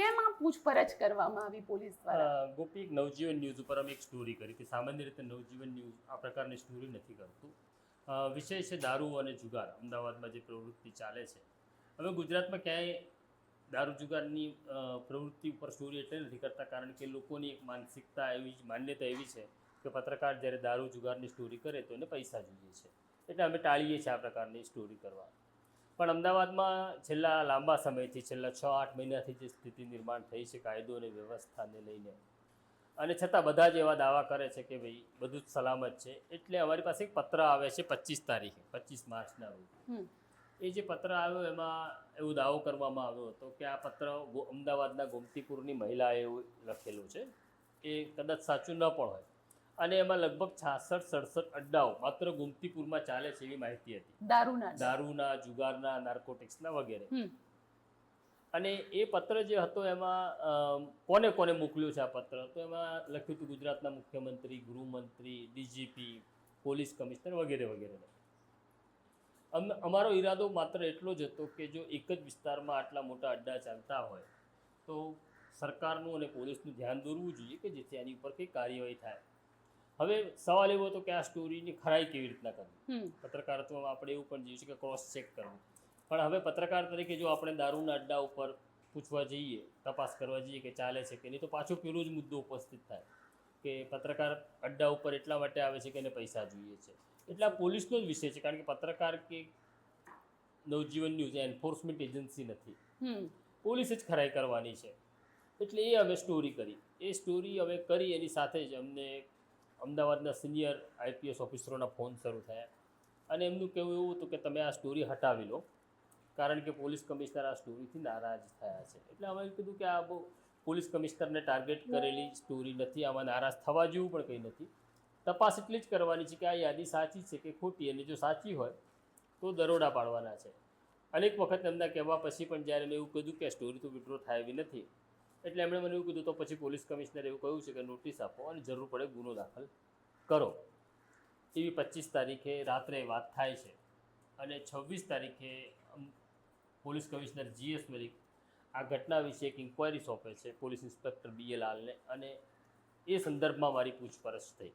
કેમ આ પૂછપરછ કરવામાં આવી પોલીસ દ્વારા? ગોપી, નવજીવન ન્યૂઝ ઉપર અમે એક સ્ટોરી કરી કે સામાન્ય રીતે નવજીવન ન્યૂઝ આ પ્રકારની સ્ટોરી નથી કરતું. વિષય છે દારૂ અને જુગાર. અમદાવાદમાં જે પ્રવૃત્તિ ચાલે છે. હવે ગુજરાતમાં ક્યાંય દારૂ જુગારની પ્રવૃત્તિ ઉપર સ્ટોરી એટલે નથી કરતા, કારણ કે લોકોની એક માનસિકતા એવી માન્યતા એવી છે કે પત્રકાર જ્યારે દારૂ જુગારની સ્ટોરી કરે તો એને પૈસા જોઈએ છે. એટલે અમે ટાળીએ છીએ આ પ્રકારની સ્ટોરી કરવા. પણ અમદાવાદમાં છેલ્લા લાંબા સમયથી છેલ્લા છ આઠ મહિનાથી જે સ્થિતિ નિર્માણ થઈ છે કાયદો અને વ્યવસ્થાને લઈને. અને છતાં બધા જ એવા દાવા કરે છે કે ભાઈ બધું જ સલામત છે. એટલે અમારી પાસે એક પત્ર આવે છે પચીસ તારીખે પચીસ માર્ચના રોજ. એ જે પત્ર આવ્યો એમાં એવો દાવો કરવામાં આવ્યો હતો કે આ પત્ર અમદાવાદના ગોમતીપુરની મહિલાએ એવું લખેલું છે એ કદાચ સાચું ન પણ હોય. અને એમાં લગભગ છાસઠ સડસઠ અડ્ડાઓ માત્ર ગોમતીપુરમાં ચાલે છે એવી માહિતી હતી. દારૂના દારૂના જુગારના નાર્કોટિક્સના વગેરે. અને એ પત્ર જે હતો એમાં કોને કોને મોકલ્યો છે આ પત્ર? તો એમાં લખ્યું હતું ગુજરાતના મુખ્યમંત્રી ગૃહમંત્રી ડીજીપી પોલીસ કમિશનર વગેરે વગેરે. અમ અમારો ઈરાદો માત્ર એટલો જ હતો કે જો એક જ વિસ્તારમાં આટલા મોટા અડ્ડા ચાલતા હોય તો સરકારનું અને પોલીસનું ધ્યાન દોરવું જોઈએ કે જેથી આની ઉપર કંઈ કાર્યવાહી થાય. હવે સવાલ એવો હતો કે આ સ્ટોરીની ખરાઈ કેવી રીતના કરવી. પત્રકારત્વમાં આપણે એવું પણ જોયું છે કે ક્રોસ ચેક કરવું. પણ હવે પત્રકાર તરીકે જો આપણે દારૂના અડ્ડા ઉપર પૂછવા જઈએ તપાસ કરવા જઈએ કે ચાલે છે કે નહીં તો પાછો પેલો જ મુદ્દો ઉપસ્થિત થાય કે પત્રકાર અડ્ડા ઉપર એટલા માટે આવે છે કે એને પૈસા જોઈએ છે. એટલે આ પોલીસનો જ વિષય છે કારણ કે પત્રકાર કે નવજીવન ન્યૂઝ એન્ફોર્સમેન્ટ એજન્સી નથી. પોલીસ જ ખરાઈ કરવાની છે. એટલે એ અમે સ્ટોરી કરી. એ સ્ટોરી અમે કરી એની સાથે જ અમને અમદાવાદના સિનિયર આઈપીએસ ઓફિસરોના ફોન શરૂ થયા. અને એમનું કહેવું એવું હતું કે તમે આ સ્ટોરી હટાવી લો, કારણ કે પોલીસ કમિશનર આ સ્ટોરીથી નારાજ થયા છે. એટલે અમે કીધું કે આ બહુ પોલીસ કમિશનરને ટાર્ગેટ કરેલી સ્ટોરી નથી, આમાં નારાજ થવા જેવું પણ કંઈ નથી. તપાસ એટલી જ કરવાની છે કે આ યાદી સાચી છે કે ખોટી, અને જો સાચી હોય તો દરોડા પાડવાના છે. અનેક વખત એમના કહેવા પછી પણ જ્યારે મેં એવું કીધું કે સ્ટોરી તો વિડ્રો થાય એવી નથી એટલે એમણે મને એવું કીધું, તો પછી પોલીસ કમિશનર એવું કહ્યું છે કે નોટિસ આપો અને જરૂર પડે ગુનો દાખલ કરો. એવી પચીસ તારીખે રાત્રે વાત થાય છે અને છવ્વીસ તારીખે પોલીસ કમિશનર જીએસ મલિક આ ઘટના વિશે એક ઇન્ક્વાયરી સોંપે છે પોલીસ ઇન્સ્પેક્ટર બી એ લાલને અને એ સંદર્ભમાં મારી પૂછપરછ થઈ.